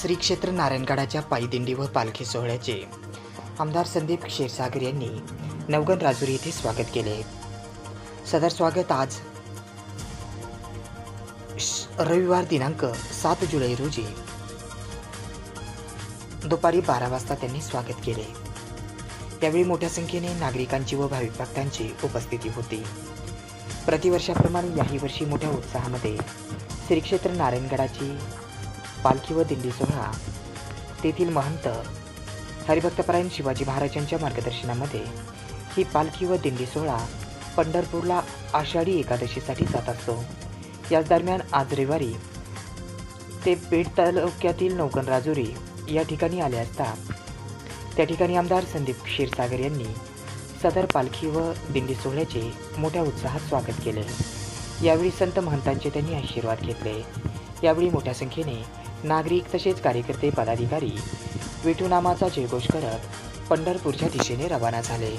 श्री क्षेत्र नारायणगडाच्या पायदिंडी व पालखी सोहळ्याचे. आमदार संदीप क्षीरसागर यांनी नवगण राजुरी येथे स्वागत केले. सदर स्वागत आज श- रविवार दिनांक सात जुलै रोजी. दुपारी बारा वाजता त्यांनी स्वागत केले. यावेळी मोठ्या संख्येने नागरिकांची व भाविक भक्तांची उपस्थिती होती. प्रतिवर्षाप्रमाणे याही वर्षी मोठ्या उत्साहामध्ये श्रीक्षेत्र नारायणगडाची पालखी व दिंडी सोहळा तेथील महंत हरिभक्तपरायण शिवाजी महाराजांच्या मार्गदर्शनामध्ये ही पालखी व दिंडी सोहळा पंढरपूरला आषाढी एकादशीसाठी जात असतो. याच दरम्यान आज रविवारी ते पेठ तालुक्यातील नौकन राजुरी या ठिकाणी आले असता त्या ठिकाणी आमदार संदीप क्षीरसागर यांनी सदर पालखी व दिंडी सोहळ्याचे मोठ्या उत्साहात स्वागत केले. यावेळी संत महंतांचे त्यांनी आशीर्वाद घेतले. यावेळी मोठ्या संख्येने नागरिक तसेच कार्यकर्ते पदाधिकारी विठू नामाचा जयघोष करत पंढरपूरच्या दिशेने रवाना झाले.